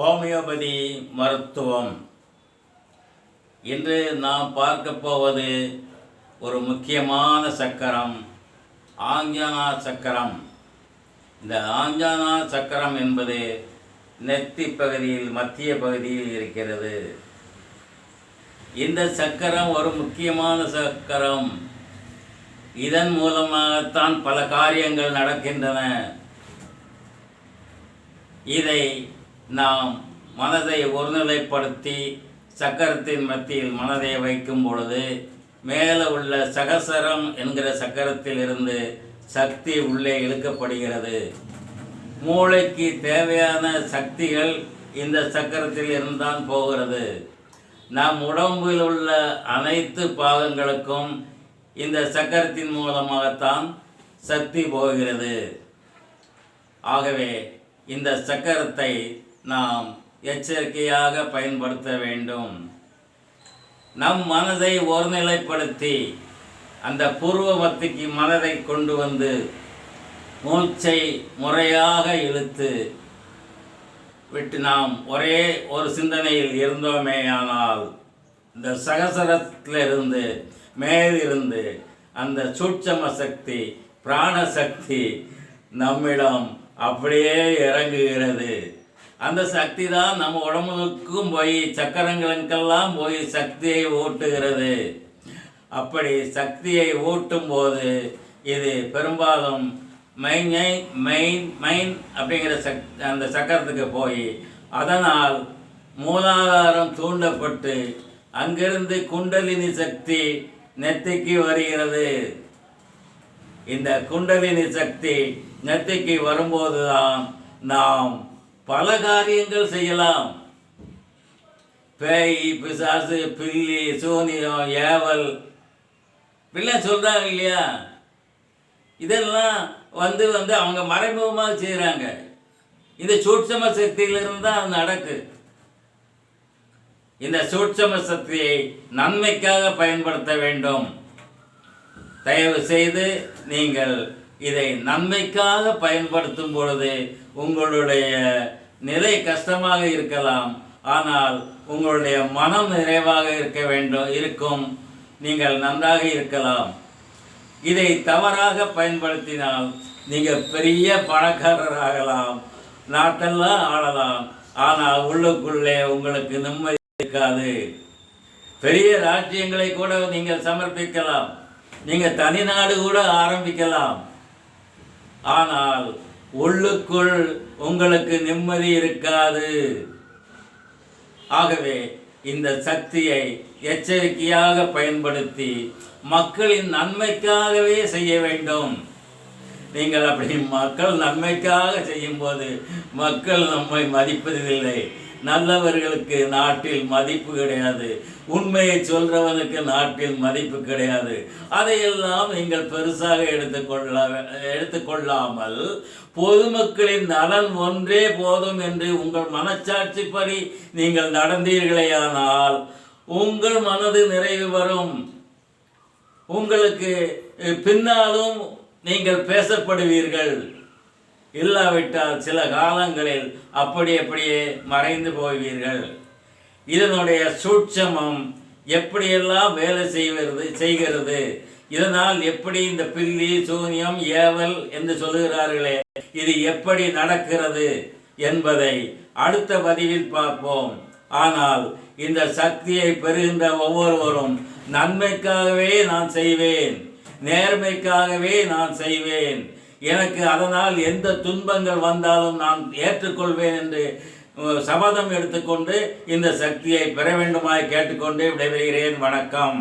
Homeopathy மருத்துவம். இன்று நாம் பார்க்க போவது ஒரு முக்கியமான சக்கரம் ஆஞ்சானா சக்கரம். இந்த ஆஞ்சானா சக்கரம் என்பது நெத்தி பகுதியில் மத்திய பகுதியில் இருக்கிறது. இந்த சக்கரம் ஒரு முக்கியமான சக்கரம். இதன் மூலமாகத்தான் பல காரியங்கள் நடக்கின்றன. இதை நாம் மனதை ஒருநிலைப்படுத்தி சக்கரத்தின் மத்தியில் மனதை வைக்கும் பொழுது மேலே உள்ள சகசரம் என்கிற சக்கரத்தில் இருந்து சக்தி உள்ளே இழுக்கப்படுகிறது. மூளைக்கு தேவையான சக்திகள் இந்த சக்கரத்தில் இருந்தான் போகிறது. நம் உடம்பில் உள்ள அனைத்து பாகங்களுக்கும் இந்த சக்கரத்தின் மூலமாகத்தான் சக்தி போகிறது. ஆகவே இந்த சக்கரத்தை நாம் எச்சரிக்கையாக பயன்படுத்த வேண்டும். நம் மனதை ஒருநிலைப்படுத்தி அந்த பூர்வ பக்திக்கு மனதை கொண்டு வந்து மூச்சை முறையாக இழுத்து விட்டு நாம் ஒரே ஒரு சிந்தனையில் இருந்தோமேயானால் இந்த சகசரத்திலிருந்து மேலிருந்து அந்த சூட்சம சக்தி பிராண சக்தி நம்மிடம் அப்படியே இறங்குகிறது. அந்த சக்தி தான் நம்ம உடம்புக்கும் போய் சக்கரங்களுக்கெல்லாம் போய் சக்தியை ஊட்டுகிறது. அப்படி சக்தியை ஊட்டும் போது இது பெரும்பாலும் மைனை மெயின் மைன் அப்படிங்கிற சக் அந்த சக்கரத்துக்கு போய் அதனால் மூலாதாரம் தூண்டப்பட்டு அங்கிருந்து குண்டலினி சக்தி நெத்திக்கு வருகிறது. இந்த குண்டலினி சக்தி நெத்திக்கு வரும்போது தான் நாம் பல காரியங்கள் செய்யலாம். பேய் பிசாசு பில்லி சூனியம் ஏவல். இப்படிலாம் சொல்கிறாங்க இல்லையா? இதெல்லாம் வந்து வந்து அவங்க மறைமுகமாக செய்கிறாங்க இந்த சூட்சம சக்தியிலிருந்து தான் அது நடக்கு. இந்த சூட்சம சக்தியை நன்மைக்காக பயன்படுத்த வேண்டும். தயவு செய்து நீங்கள் இதை நன்மைக்காக பயன்படுத்தும் பொழுது உங்களுடைய நிலை கஷ்டமாக இருக்கலாம். ஆனால் உங்களுடைய மனம் நிறைவாக இருக்க வேண்டும் இருக்கும். நீங்கள் நன்றாக இருக்கலாம். இதை தவறாக பயன்படுத்தினால் நீங்கள் பெரிய பணக்காரராகலாம் நாட்டெல்லாம் ஆளலாம். ஆனால் உள்ளுக்குள்ளே உங்களுக்கு நிம்மதி இருக்காது. பெரிய ராஜ்யங்களை கூட நீங்கள் சமர்ப்பிக்கலாம். நீங்கள் தனிநாடு கூட ஆரம்பிக்கலாம். ஆனால் உள்ளுக்குள் உங்களுக்கு நிம்மதி இருக்காது. ஆகவே இந்த சக்தியை எச்சரிக்கையாக பயன்படுத்தி மக்களின் நன்மைக்காகவே செய்ய வேண்டும். நீங்கள் அப்படி மக்கள் நன்மைக்காக செய்யும்போது மக்கள் நம்மை மதிப்பதில்லை. நல்லவர்களுக்கு நாட்டில் மதிப்பு கிடையாது. உண்மையை சொல்றவனுக்கு நாட்டில் மதிப்பு கிடையாது. அதையெல்லாம் நீங்கள் பெருசாக எடுத்துக்கொள்ள எடுத்துக்கொள்ளாமல் பொதுமக்களின் நலன் ஒன்றே போதும் என்று உங்கள் மனச்சாட்சிப்படி நீங்கள் நடந்தீர்களேயானால் உங்கள் மனது நிறைவு வரும். உங்களுக்கு பின்னாலும் நீங்கள் பேசப்படுவீர்கள். இல்லாவிட்டால் சில காலங்களில் அப்படி அப்படியே மறைந்து போவீர்கள். இதனுடைய சூட்சமம் எப்படியெல்லாம் வேலை செய்வது செய்கிறது? இதனால் எப்படி இந்த பில்லி சூன்யம் ஏவல் என்று சொல்லுகிறார்களே இது எப்படி நடக்கிறது என்பதை அடுத்த பதிவில் பார்ப்போம். ஆனால் இந்த சக்தியை பெறுகின்ற ஒவ்வொருவரும் நன்மைக்காகவே நான் செய்வேன் நேர்மைக்காகவே நான் செய்வேன். எனக்கு அதனால் எந்த துன்பங்கள் வந்தாலும் நான் ஏற்றுக்கொள்வேன் என்று சபதம் எடுத்துக்கொண்டு இந்த சக்தியை பெற வேண்டுமாய் கேட்டுக்கொண்டு விடைபெறுகிறேன். வணக்கம்.